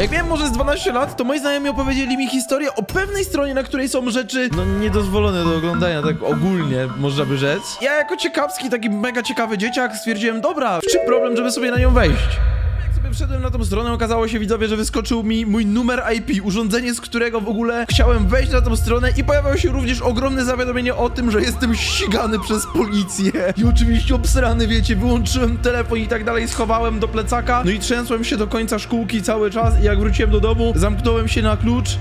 Jak miałem może z 12 lat, to moi znajomi opowiedzieli mi historię o pewnej stronie, na której są rzeczy, no niedozwolone do oglądania, tak ogólnie, można by rzec. Ja jako ciekawski, taki mega ciekawy dzieciak stwierdziłem, dobra, w czym problem, żeby sobie na nią wejść? Wszedłem na tą stronę, okazało się widzowie, że wyskoczył mi mój numer IP, urządzenie, z którego w ogóle chciałem wejść na tą stronę i pojawiało się również ogromne zawiadomienie o tym, że jestem ścigany przez policję. I oczywiście obsrany, wiecie, wyłączyłem telefon i tak dalej, schowałem do plecaka, no i trzęsłem się do końca szkółki cały czas i jak wróciłem do domu, zamknąłem się na klucz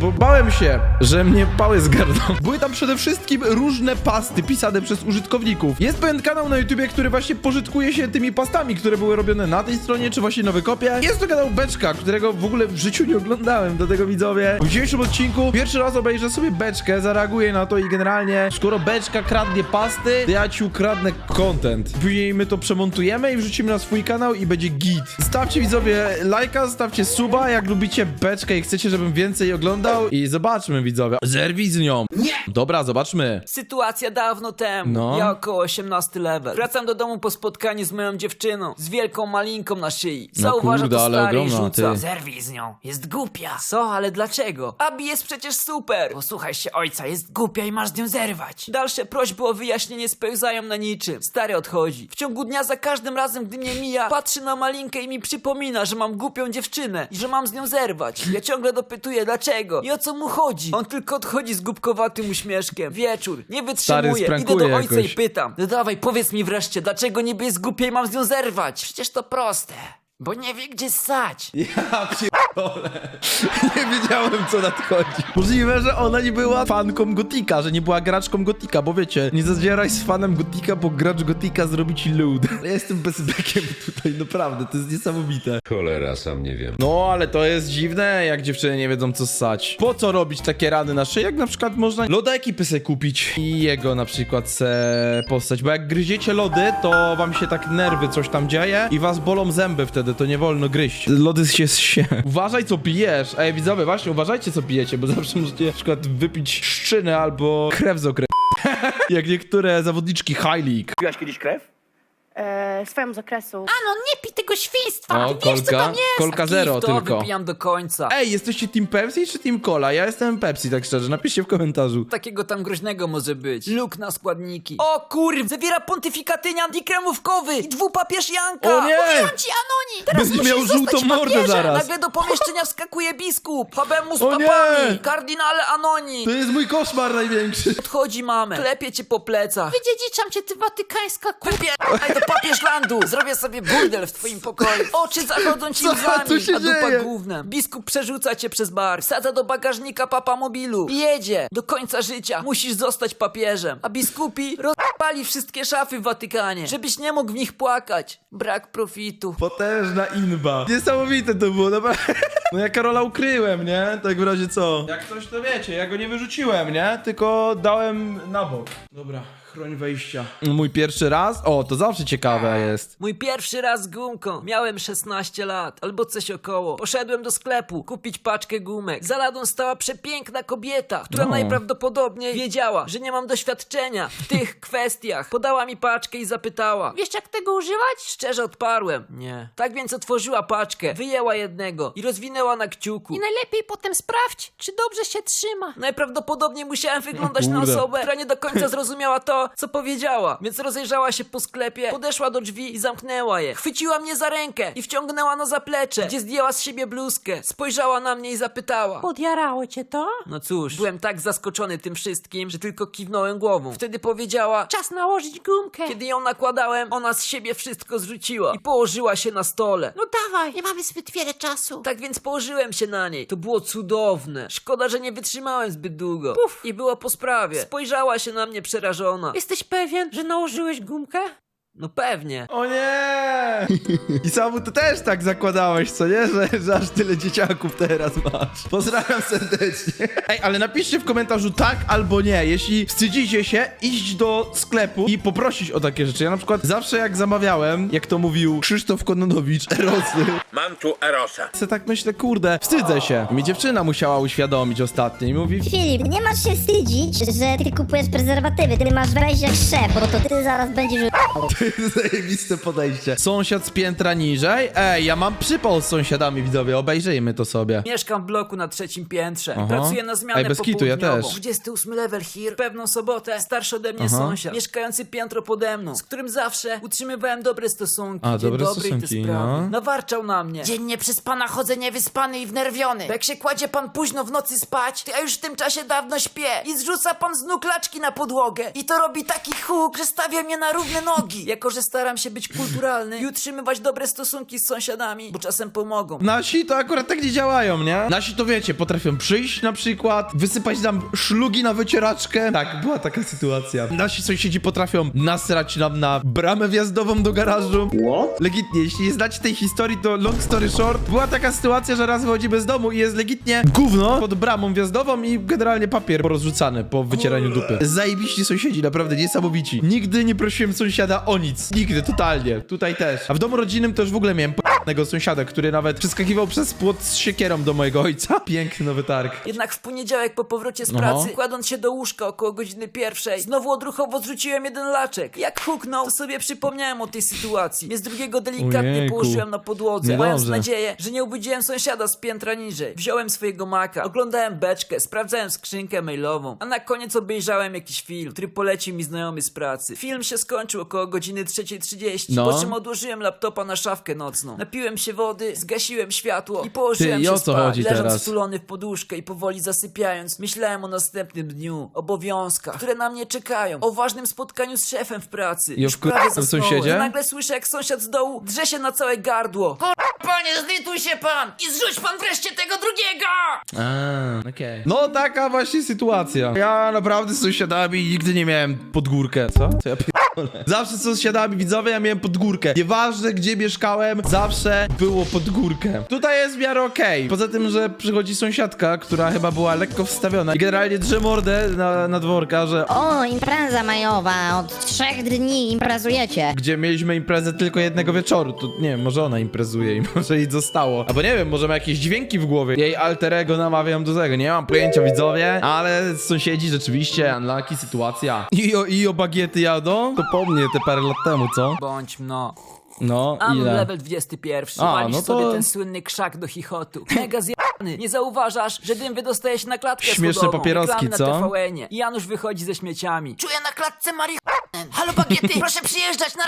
bo bałem się, że mnie pały zgarną. Były tam przede wszystkim różne pasty pisane przez użytkowników. Jest pewien kanał na YouTubie, który właśnie pożytkuje się tymi pastami, które były robione na tej stronie, czy właśnie na wykopie. Jest to kanał Beczka, którego w ogóle w życiu nie oglądałem, dlatego widzowie. W dzisiejszym odcinku pierwszy raz obejrzę sobie Beczkę, zareaguję na to i generalnie, skoro Beczka kradnie pasty, to ja ci ukradnę content. Później my to przemontujemy i wrzucimy na swój kanał i będzie git. Stawcie widzowie lajka, stawcie suba, jak lubicie Beczkę i chcecie, żebym więcej oglądał i zobaczmy widzowie. Zerwij z nią. Nie! Dobra, zobaczmy. Sytuacja dawno temu. No. Ja około 18 level. Wracam do domu po spotkaniu z moją dziewczyną. Z wielką malinką na szyi. No Zauważa kurde, to ale stary i ogromna, rzuca. ty. Zerwij z nią. Jest głupia. Co? Ale dlaczego? Abi jest przecież super. Posłuchaj się ojca, jest głupia i masz z nią zerwać. Dalsze prośby o wyjaśnienie spełzają na niczym. Stary odchodzi. W ciągu dnia za każdym razem, gdy mnie mija, patrzy na malinkę i mi przypomina, że mam głupią dziewczynę i że mam z nią zerwać. Ja ciągle dopytuję dlaczego i o co mu chodzi. On tylko odchodzi z głupkowatym uśmieszkiem. Wieczór. Nie wytrzymuję. Idę sprankuje do ojca jakoś. i pytam. No dawaj, powiedz mi wreszcie, dlaczego niby jest głupia i mam z nią zerwać? Przecież to proste. Bo nie wie gdzie ssać. Ja pierdolę. Nie wiedziałem, co nadchodzi. Możliwe, że ona nie była fanką Gotika, że nie była graczką Gotika, bo wiecie, nie zadzieraj z fanem Gotika, bo gracz Gotika zrobi ci loot. Ja jestem bezbekiem tutaj, naprawdę, to jest niesamowite. Cholera, sam nie wiem. No, ale to jest dziwne, jak dziewczyny nie wiedzą, co ssać. Po co robić takie rany na szyi, jak na przykład można loda ekipy sobie kupić i jego na przykład se postać, bo jak gryziecie lody, to wam się tak nerwy coś tam dzieje i was bolą zęby wtedy, to nie wolno gryźć. Lody się się. Uważaj, co pijesz. Ej, widzowie, właśnie, uważajcie, co pijecie, bo zawsze możecie na przykład wypić szczynę albo krew z okresu. jak niektóre zawodniczki High League. Piłaś kiedyś krew? E, swoją z okresu. Ano, nie pij tego świństwa! O, Ty wiesz, co kolka, tam jest! kolka zero to tylko. wypijam do końca. Ej, jesteście team Pepsi czy team Cola? Ja jestem Pepsi, tak szczerze, napiszcie w komentarzu. Takiego tam groźnego może być. Luk na składniki. O kurw! Zawiera pontyfikatynie antikremówkowy i dwupapież Janka! O nie! Mówiłam ci, Anoni! Teraz Będzie musisz miał zostać żółtą mordę papieżem. zaraz. Nagle do pomieszczenia wskakuje biskup! Habemus O nie! papami! Kardynale Anoni! To jest mój koszmar największy. Odchodzi mamę. Klepie cię po plecach. Wydziedziczam cię, ty watykańska ku... Wypierdaj do papieżlandu! Zrobię sobie burdel w twoim pokoju. Oczy zachodzą ci Co łzami, tu się a dupa dzieje? gównem. Biskup przerzuca cię przez bar, wsadza do bagażnika papa mobilu i jedzie. Do końca życia musisz zostać papieżem. A biskupi rozpali wszystkie szafy w Watykanie, żebyś nie mógł w nich płakać. Brak profitu. Potężna inba. Niesamowite to było, naprawdę. No ja Karola ukryłem, nie? Tak w razie co? Jak coś to wiecie, ja go nie wyrzuciłem, nie? Tylko dałem na bok. Dobra, chroń wejścia. Mój pierwszy raz? O, to zawsze ciekawe jest. Mój pierwszy raz z gumką. Miałem 16 lat, albo coś około. Poszedłem do sklepu kupić paczkę gumek. Za ladą stała przepiękna kobieta, która No. najprawdopodobniej wiedziała, że nie mam doświadczenia w tych kwestiach. Podała mi paczkę i zapytała. Wiesz, jak tego używać? Szczerze odparłem. Nie. Tak więc otworzyła paczkę, wyjęła jednego i rozwinęła na kciuku. I najlepiej potem sprawdź, czy dobrze się trzyma. Najprawdopodobniej musiałem wyglądać na kurde. osobę, która nie do końca zrozumiała to, co powiedziała. Więc rozejrzała się po sklepie, podeszła do drzwi i zamknęła je. Chwyciła mnie za rękę i wciągnęła na zaplecze, gdzie zdjęła z siebie bluzkę. Spojrzała na mnie i zapytała. Podjarało cię to? No cóż, byłem tak zaskoczony tym wszystkim, że tylko kiwnąłem głową. Wtedy powiedziała, Czas nałożyć gumkę. kiedy ją nakładałem, ona z siebie wszystko zrzuciła i położyła się na stole. No dawaj, nie mamy zbyt wiele czasu. Tak więc położyłem się na niej. To było cudowne. Szkoda, że nie wytrzymałem zbyt długo. Puf. I było po sprawie. Spojrzała się na mnie przerażona. Jesteś pewien, że nałożyłeś gumkę? No pewnie. O nie! I samu ty też tak zakładałeś, co nie? Że, że aż tyle dzieciaków teraz masz. Pozdrawiam serdecznie. Ej, ale napiszcie w komentarzu tak albo nie, jeśli wstydzicie się iść do sklepu i poprosić o takie rzeczy. Ja na przykład zawsze jak zamawiałem, jak to mówił Krzysztof Kononowicz, Erosy, Mam tu Erosa. to tak myślę, kurde, wstydzę się. Mi dziewczyna musiała uświadomić ostatnio i mówi, Filip, nie masz się wstydzić, że ty kupujesz prezerwatywy. Ty masz wejść jak szef, bo to ty zaraz będziesz... Zajebiste podejście. Sąsiad z piętra niżej? Ej, ja mam przypał z sąsiadami, widzowie, obejrzyjmy to sobie. Mieszkam w bloku na trzecim piętrze. Aha. Pracuję na zmianę Ej, bez kitu, ja popołudniową. też. 28 level here. Pewną sobotę starszy ode mnie Aha. sąsiad, mieszkający piętro pode mną, z którym zawsze utrzymywałem dobre stosunki. A, Dzień dobre dobry i te stosunki, sprawy. no. Nawarczał na mnie. Dziennie przez pana chodzę niewyspany i wnerwiony. Bo Jak się kładzie pan późno w nocy spać, to ja już w tym czasie dawno śpię. I zrzuca pan z nóg laczki na podłogę. I to robi taki huk, że stawia mnie na równe nogi. Jako, że staram się być kulturalny i utrzymywać dobre stosunki z sąsiadami, bo czasem pomogą. Nasi to akurat tak nie działają, nie? Nasi to wiecie, potrafią przyjść na przykład, wysypać nam szlugi na wycieraczkę. Tak, była taka sytuacja. Nasi sąsiedzi potrafią nasrać nam na bramę wjazdową do garażu. Legitnie, jeśli nie znacie tej historii, to long story short, była taka sytuacja, że raz wychodzimy z domu i jest legitnie gówno pod bramą wjazdową i generalnie papier porozrzucany po wycieraniu dupy. Zajebiści sąsiedzi, naprawdę niesamowici. Nigdy nie prosiłem sąsiada o nic. Nigdy, totalnie. Tutaj też. A w domu rodzinnym to już w ogóle miałem p***nego sąsiada, który nawet przeskakiwał przez płot z siekierą do mojego ojca. Piękny nowy targ. Jednak w poniedziałek po powrocie z Aha. pracy, kładąc się do łóżka około godziny pierwszej, znowu odruchowo zrzuciłem jeden laczek. Jak huknął, to sobie przypomniałem o tej sytuacji. Więc drugiego delikatnie Ojejku. położyłem na podłodze, Niedobrze. mając nadzieję, że nie obudziłem sąsiada z piętra niżej. Wziąłem swojego maka, oglądałem beczkę, sprawdzałem skrzynkę mailową, a na koniec obejrzałem jakiś film, który polecił mi znajomy z pracy. Film się skończył około godziny 3.30, No. po czym odłożyłem laptopa na szafkę nocną. Napiłem się wody, zgasiłem światło i położyłem Ty, i się o co spać. chodzi Leżąc teraz? wtulony w poduszkę i powoli zasypiając, myślałem o następnym dniu, obowiązkach, które na mnie czekają, o ważnym spotkaniu z szefem w pracy. I o Już wkur- prawie w zasnąłem. sąsiedzie? Nagle słyszę, jak sąsiad z dołu drze się na całe gardło. Panie, zlituj się pan i zrzuć pan wreszcie tego drugiego! A, okej. No taka właśnie sytuacja. Ja naprawdę z sąsiadami nigdy nie miałem podgórkę. Co? Co ja? Zawsze z sąsiadami widzowie ja miałem podgórkę. Nieważne gdzie mieszkałem, zawsze było podgórkę. Tutaj jest w miarę okej. Poza tym, że przychodzi sąsiadka, która chyba była lekko wstawiona i generalnie drze mordę na, na dworka, że O, impreza majowa. Od trzech dni imprezujecie. gdzie mieliśmy imprezę tylko jednego wieczoru. To nie wiem, może ona imprezuje i może jej zostało. Albo nie wiem, może ma jakieś dźwięki w głowie. Jej alterego namawiam do tego. Nie mam pojęcia, widzowie, ale sąsiedzi rzeczywiście, unlucky sytuacja. I o, i o bagiety jadą? To po mnie te parę lat temu, co? Bądź mno. No, mam ile? level 21. A, Palisz no to- sobie ten słynny krzak do chichotu. Mega zjebany. Nie zauważasz, że dym wydostaje się na klatkę Śmieszne schodową. papieroski, Reklamy na co? TVN-ie. I Janusz wychodzi ze śmieciami. Czuję na klatce marihuanę. Bagiety, proszę przyjeżdżać na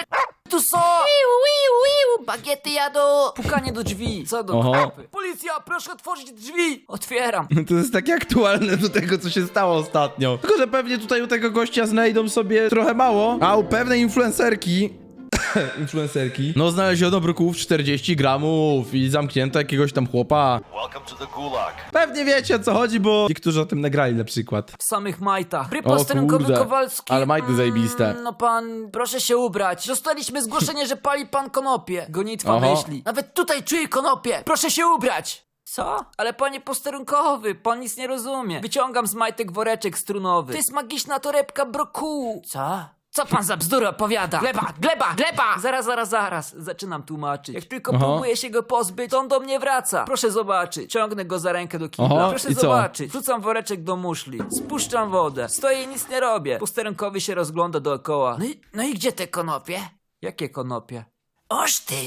tu są! Wiu, wiu, wiu. Bagiety jadą! Pukanie do drzwi. Co do Oho. Policja, proszę otworzyć drzwi. Otwieram. To jest takie aktualne do tego, co się stało ostatnio. Tylko, że pewnie tutaj u tego gościa znajdą sobie trochę mało, a u pewnej influencerki... influencerki... No znaleziono bruków 40 gramów i zamknięto jakiegoś tam chłopa. Welcome to the gulag. Pewnie wiecie o co chodzi, bo niektórzy o tym nagrali na przykład. W samych majtach. O kurde, Kowalski. ale majty zajebiste. No pan, proszę się ubrać. Dostaliśmy zgłoszenie, że pali pan konopie. Gonitwa Oho. myśli. Nawet tutaj czuję konopie. Proszę się ubrać. Co? Ale panie posterunkowy, pan nic nie rozumie. Wyciągam z majtek woreczek strunowy. To jest magiczna torebka brokułu. Co? Co pan za bzdury opowiada? Gleba, gleba, gleba! Zaraz, zaraz, zaraz. Zaczynam tłumaczyć. Jak tylko Aha. próbuję się go pozbyć, to on do mnie wraca. Proszę zobaczyć. Ciągnę go za rękę do kibla. Aha, Proszę i co? zobaczyć. Wrzucam woreczek do muszli. Spuszczam wodę. Stoję i nic nie robię. Posterunkowy się rozgląda dookoła. No i, no i gdzie te konopie? Jakie konopie? Oż ty!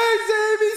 Ej, zajebiste!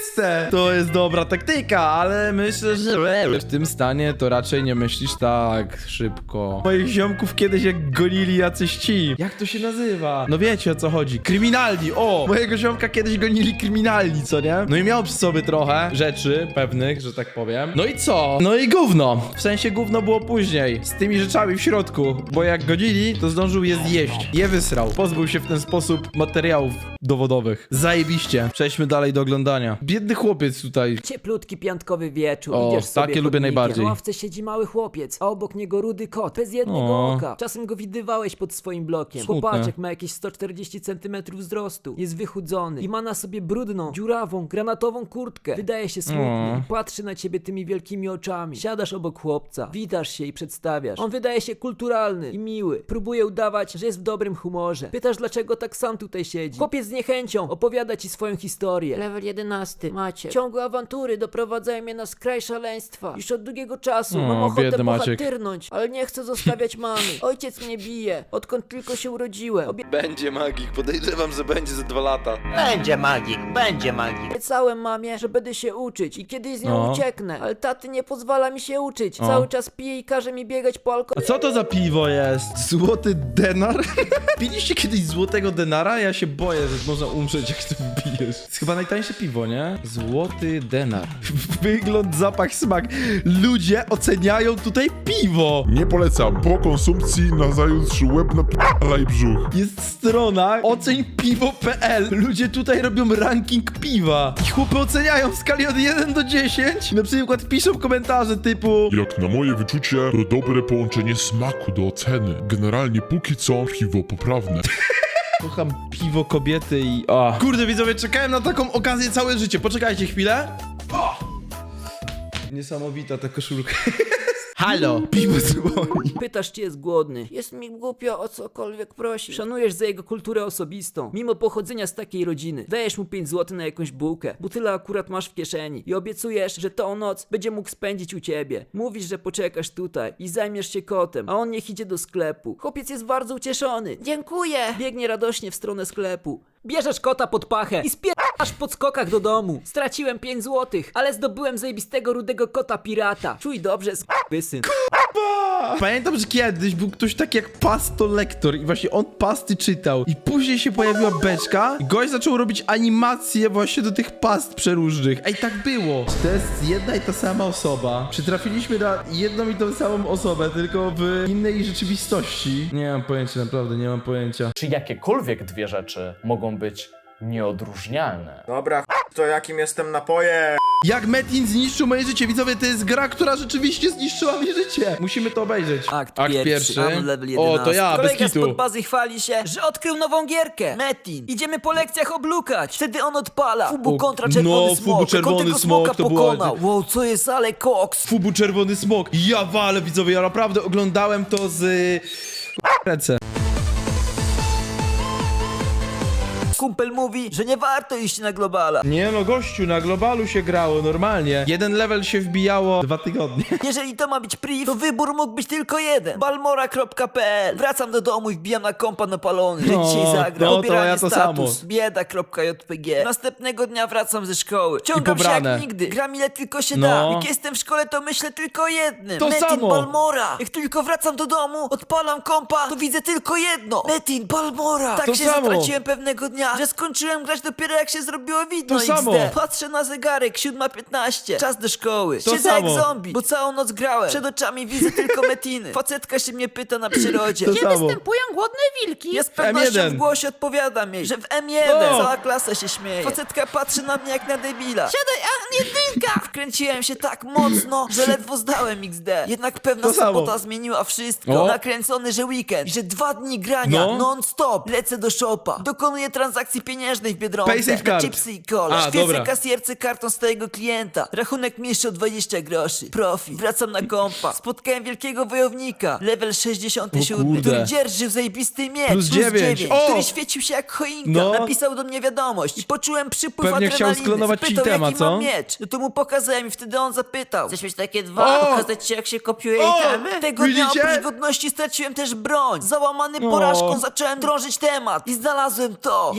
To jest dobra taktyka, ale myślę, że w tym stanie to raczej nie myślisz tak szybko. Moich ziomków kiedyś jak gonili jacyś ci. Jak to się nazywa? No wiecie o co chodzi. Kryminalni, o! Mojego ziomka kiedyś gonili kryminalni, co nie? No i miał przy sobie trochę rzeczy pewnych, że tak powiem. No i co? No i gówno. W sensie gówno było później. Z tymi rzeczami w środku. Bo jak gonili, to zdążył je zjeść. Je wysrał. Pozbył się w ten sposób materiałów dowodowych. Zajebiście. Przejdźmy dalej do oglądania. Biedny chłopiec tutaj. Cieplutki piątkowy wieczór. O, Idziesz sobie takie lubię chodnikiem. najbardziej. Na ławce siedzi mały chłopiec, a obok niego rudy kot, bez jednego O. oka. Czasem go widywałeś pod swoim blokiem. Smutne. Chłopaczek ma jakieś 140 cm wzrostu, jest wychudzony i ma na sobie brudną, dziurawą, granatową kurtkę. Wydaje się smutny O. i patrzy na ciebie tymi wielkimi oczami. Siadasz obok chłopca, witasz się i przedstawiasz. On wydaje się kulturalny i miły. Próbuje udawać, że jest w dobrym humorze. Pytasz, dlaczego tak sam tutaj siedzi. Chłopiec z niechęcią opowiada ci swoją historię. Level 11. Niestety, Maciek. Ciągłe awantury doprowadzają mnie na skraj szaleństwa. Już od długiego czasu O, mam ochotę biedny Maciek. bohatyrnąć, ale nie chcę zostawiać mamy. Ojciec mnie bije, odkąd tylko się urodziłem. Będzie magik, podejrzewam, że będzie za dwa lata. Będzie magik, będzie magik. Obiecałem mamie, że będę się uczyć i kiedyś z nią No. ucieknę, ale taty nie pozwala mi się uczyć. O. Cały czas pije i każe mi biegać po alkoholu. A co to za piwo jest? Złoty denar? Piliście kiedyś złotego denara? Ja się boję, że można umrzeć, jak to pijesz. To jest chyba najtańsze piwo, nie? Złoty denar. Wygląd, zapach, smak. Ludzie oceniają tutaj piwo. Nie polecam. Po konsumpcji nazajutrz łeb na i brzuch. Jest strona oceńpiwo.pl. Ludzie tutaj robią ranking piwa. I chłopy oceniają w skali od 1 do 10. Na przykład piszą komentarze typu... Jak na moje wyczucie, to dobre połączenie smaku do oceny. Generalnie póki co piwo poprawne. Kocham piwo, kobiety i... O. Kurde, widzowie, czekałem na taką okazję całe życie. Poczekajcie chwilę. O. Niesamowita ta koszulka. Halo, piwo dzwoni. Pytasz, czy jest głodny. Jest mi głupio o cokolwiek prosi. Szanujesz za jego kulturę osobistą. Mimo pochodzenia z takiej rodziny. Dajesz mu 5 zł na jakąś bułkę, bo tyle akurat masz w kieszeni. I obiecujesz, że tą noc będzie mógł spędzić u ciebie. Mówisz, że poczekasz tutaj i zajmiesz się kotem, a on niech idzie do sklepu. Chłopiec jest bardzo ucieszony. Dziękuję! Biegnie radośnie w stronę sklepu. Bierzesz kota pod pachę i spierasz po skokach do domu. Straciłem 5 złotych, ale zdobyłem zajebistego rudego kota pirata. Czuj dobrze, syn. Pamiętam, że kiedyś był ktoś taki jak Pasto Lektor i właśnie on pasty czytał. I później się pojawiła beczka i gość zaczął robić animacje właśnie do tych past przeróżnych. Ej, tak było. Czy to jest jedna i ta sama osoba? Czy trafiliśmy na jedną i tą samą osobę, tylko w innej rzeczywistości? Nie mam pojęcia, naprawdę nie mam pojęcia. czy jakiekolwiek dwie rzeczy mogą być nieodróżnialne. Dobra, ch- to jakim jestem napojem? Jak Metin zniszczył moje życie, widzowie, to jest gra, która rzeczywiście zniszczyła mi życie. Musimy to obejrzeć. Akt, pierwszy, Amon level 11. O, to ja, bez Kolega kitu. spod bazy chwali się, że odkrył nową gierkę. Metin. Idziemy po lekcjach oblukać. Wtedy on odpala. Fubu O, kontra czerwony no, smok. Fubu czerwony tego smok smoka to było- pokonał. Wow, co jest ale koks. Fubu Czerwony Smok. Ja walę, widzowie, ja naprawdę oglądałem to z... y, Ręce. Kumpel mówi, że nie warto iść na globala. Nie no, gościu, na globalu się grało normalnie. Jeden level się wbijało dwa tygodnie. Jeżeli to ma być priv, to wybór mógł być tylko jeden. Balmora.pl Wracam do domu i wbijam na kompa napalony, No, dzisiaj zagram. no to Pobieranie ja to status. samo. Bieda.jpg Następnego dnia wracam ze szkoły. Ciągam się pobrane. jak nigdy. Gram ile tylko się No. da. Jak jestem w szkole, to myślę tylko o jednym. To Metin samo. Balmora. Jak tylko wracam do domu, odpalam kompa, to widzę tylko jedno. Metin Balmora. Tak To się samo. zatraciłem pewnego dnia, że skończyłem grać dopiero jak się zrobiło widno To XD. samo. Patrzę na zegarek, 7.15. Czas do szkoły. To Siedzę samo. jak zombie, bo całą noc grałem. Przed oczami widzę tylko metiny. Facetka się mnie pyta na przyrodzie. To Gdzie samo. występują głodne wilki? Ja z pewnością M1. w głosie odpowiadam jej, że w M1. O. Cała klasa się śmieje. Facetka patrzy na mnie jak na debila. Siadaj, a nie jedynka! Wkręciłem się tak mocno, że ledwo zdałem XD. Jednak pewna To samo. sobota zmieniła wszystko. O. Nakręcony, że weekend i że dwa dni grania No. non-stop. Lecę do shopa. Dokonuję transakcji pieniężnej w Biedronce. Pay safe na card. chipsy i cola. A, Świecę dobra. kasjerce kartą stałego klienta. Rachunek mniejszy o 20 groszy. Profit. Wracam na kompa. Spotkałem wielkiego wojownika. Level 67, O kurde. który dzierżył zajebisty miecz. Plus dziewięć. O! Który świecił się jak choinka. No. Napisał do mnie wiadomość. I poczułem przypływ Pewnie chciał adrenaliny. sklonować Spytał, cheatema, jaki co? mam miecz. No to mu pokazałem i wtedy on zapytał. Chcesz mieć takie dwa? O! Pokazać ci jak się kopiuje O! itemy? Tego dnia Widzicie? oprócz godności straciłem też broń. Załamany O. porażką zacząłem drążyć temat. I znalazłem to.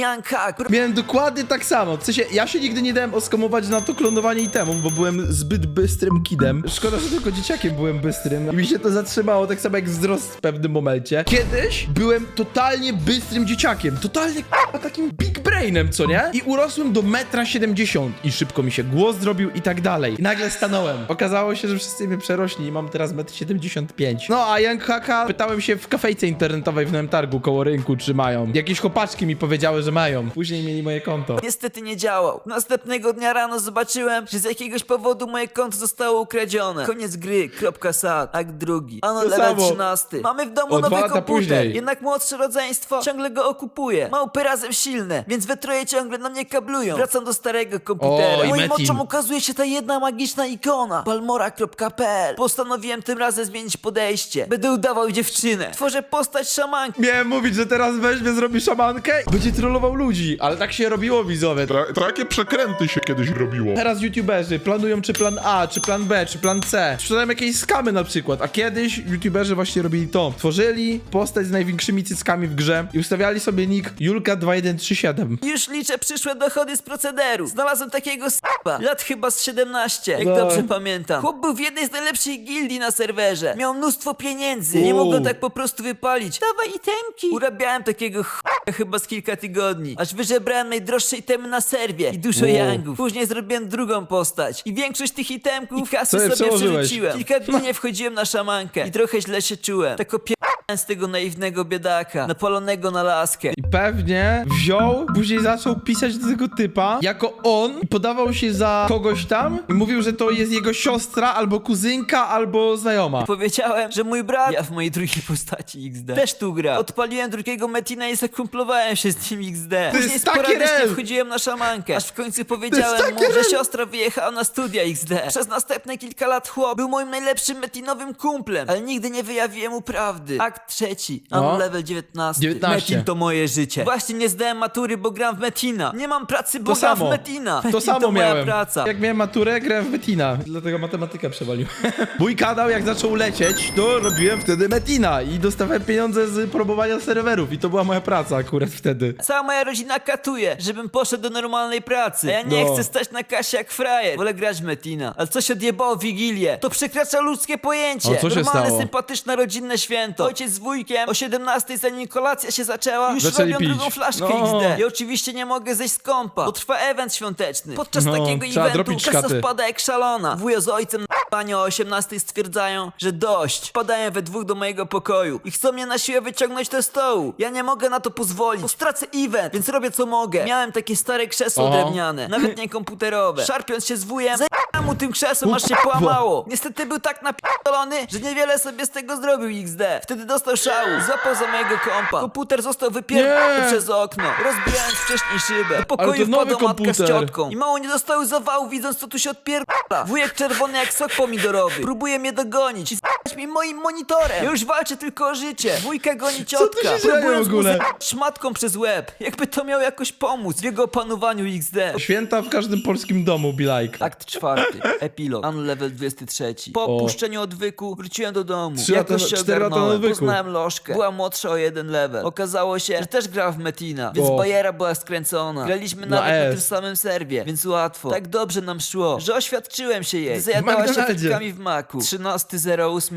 Miałem dokładnie tak samo. W sensie, ja się nigdy nie dałem oskomować na to klonowanie itemów, bo byłem zbyt bystrym kidem. Szkoda, że tylko dzieciakiem byłem bystrym. I mi się to zatrzymało, tak samo jak wzrost w pewnym momencie. Kiedyś byłem totalnie bystrym dzieciakiem. Totalnie takim big brainem, co nie? I urosłem do metra 70 i szybko mi się głos zrobił i tak dalej. I nagle stanąłem. Okazało się, że wszyscy mnie przerośli i mam teraz metr 75. No a Young Haka pytałem się w kafejce internetowej w Nowym Targu koło rynku, czy mają. Jakieś chłopaczki mi powiedziały, że mają. Później mieli moje konto. Niestety nie działał. Następnego dnia rano zobaczyłem, że z jakiegoś powodu moje konto zostało ukradzione. Koniec gry, kropka sad, akt drugi. Ano To level samo. 13. Mamy w domu O, dwa nowy lata komputer, później. jednak młodsze rodzeństwo ciągle go okupuje. Małpy razem silne, więc we troje ciągle na mnie kablują. Wracam do starego komputera. O, i Moim Metin. oczom ukazuje się ta jedna jedna magiczna ikona. Balmora.pl Postanowiłem tym razem zmienić podejście. Będę udawał dziewczynę. Tworzę postać szamanki. Miałem mówić, że teraz weźmie, zrobi szamankę będzie trollował ludzi, ale tak się robiło widzowie. Tra takie przekręty się kiedyś robiło. Teraz youtuberzy planują czy plan A, czy plan B, czy plan C. Sprzedają jakieś skamy na przykład, a kiedyś youtuberzy właśnie robili to. Tworzyli postać z największymi cyckami w grze i ustawiali sobie nick Julka2137. Już liczę przyszłe dochody z procederu. Znalazłem takiego s***a. Lat chyba z 17, jak No. dobrze pamiętam. Chłop był w jednej z najlepszych gildii na serwerze. Miał mnóstwo pieniędzy. Nie Uuu. mogłem tak po prostu wypalić. Dawaj itemki. Urabiałem takiego ch**a chyba z kilka tygodni. Aż wyżebrałem najdroższe itemy na serwie i dużo Uuu. yangów. Później zrobiłem drugą postać. I większość tych itemków i kasy Sobie przełożyłeś. przerzuciłem. Kilka dni nie wchodziłem na szamankę i trochę źle się czułem. Tak opierdałem z tego naiwnego biedaka, napalonego na laskę. Pewnie wziął, później zaczął pisać do tego typa jako on i podawał się za kogoś tam i mówił, że to jest jego siostra, albo kuzynka, albo znajoma. Powiedziałem, że mój brat, ja w mojej drugiej postaci XD, też tu gra. Odpaliłem drugiego Metina i zakumplowałem się z nim XD. Później jest taki sporadycznie rel. wchodziłem na szamankę, aż w końcu powiedziałem taki mu, że rel. siostra wyjechała na studia XD. Przez następne kilka lat chłop był moim najlepszym Metinowym kumplem, ale nigdy nie wyjawiłem mu prawdy. Akt trzeci, No. no. level 19. 19. Metin to moje życie. Właśnie nie zdałem matury, bo gram w Metina. Nie mam pracy, bo To gram w samo. Metina. Metin To samo moja miałem. praca. Jak miałem maturę, grałem w Metina. Dlatego matematykę przewaliłem. Mój kanał jak zaczął lecieć, to robiłem wtedy Metina i dostawałem pieniądze z promowania serwerów i to była moja praca akurat wtedy. Cała moja rodzina katuje, żebym poszedł do normalnej pracy. A ja nie No. chcę stać na kasie jak frajer. Wolę grać w Metina. Ale co się odjebało w Wigilię? To przekracza ludzkie pojęcie. O, co się Normalne, stało? sympatyczne, rodzinne święto. Ojciec z wujkiem o 17 zanim kolacja się zaczęła, już Zaczęli robią pić. drugą flaszkę No. XD. I oczywiście nie mogę zejść z kąpa, bo trwa event świąteczny. Podczas No, takiego trzeba eventu dropić kasa wpada jak szalona. Wujo z ojcem na panie o 18 stwierdzają, że dość. Padają we dwóch do mojego pokoju i chcą mnie na siłę wyciągnąć do stołu. Ja nie mogę na to pozwolić, bo stracę event, więc robię co mogę. Miałem takie stare krzesło drewniane, nawet nie komputerowe. Szarpiąc się z wujem, mu tym krzesłem, aż się połamało. Niestety był tak napierdolony, że niewiele sobie z tego zrobił XD. Wtedy dostał szału, złapał za mojego kompa. Komputer został wypierdolony Nie. przez okno, rozbijając wcześniej szybę. Do Ale pokoju to nowy wpadła matka z komputer. ciotką. I mało nie dostały zawału, widząc co tu się odpierdala. Wujek czerwony jak sok pomidorowy. Próbuje mnie dogonić i mi moim monitorem. Ja już walczę tylko o życie. Wujka goni ciotka. się dzieje Próbując w ogóle? mu szmatką przez łeb. Jakby to miało jakoś pomóc w jego opanowaniu XD. Święta w każdym polskim domu, be like. Akt czwarty. Epilog. An level 23. Po O. opuszczeniu odwyku wróciłem do domu. Trzy lata- Jakoś się cztery lata ogarnąłem. odwyku. Poznałem Lożkę. Była młodsza o jeden level. Okazało się, że też grała w Metina, więc O. bajera była skręcona. Graliśmy Na nawet na S. tym samym serwie, więc łatwo. Tak dobrze nam szło, że oświadczyłem się jej. Zajadała się McDonaldzie. frytkami w maku.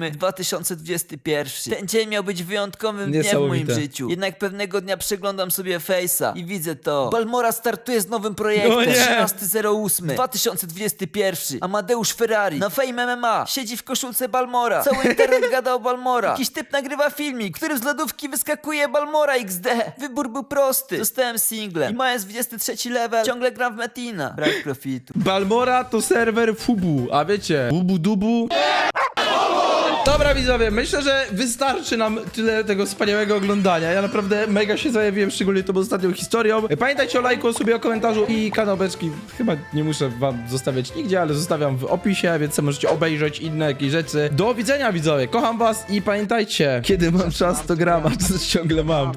13.08.2021. Ten dzień miał być wyjątkowym dniem w moim życiu. Jednak pewnego dnia przeglądam sobie Face'a i widzę to. Balmora startuje z nowym projektem. O nie! 13.08 2021 Amadeusz Ferrari na Fame MMA siedzi w koszulce Balmora Cały internet gada o Balmora Jakiś typ nagrywa filmik, w którym z lodówki wyskakuje Balmora XD Wybór był prosty Dostałem single i mając 23 level ciągle gram w Metina Brak profitu Balmora to serwer Fubu, a wiecie, Bubu Dubu. Dobra widzowie, myślę, że wystarczy nam tyle tego wspaniałego oglądania. Ja naprawdę mega się zajawiłem, szczególnie tą ostatnią historią. Pamiętajcie o lajku, o sobie, o komentarzu i kanał Beczki. Chyba nie muszę wam zostawiać nigdzie, ale zostawiam w opisie, więc możecie obejrzeć inne jakieś rzeczy. Do widzenia widzowie, kocham was i pamiętajcie, kiedy mam czas to gram, a czas ciągle mam.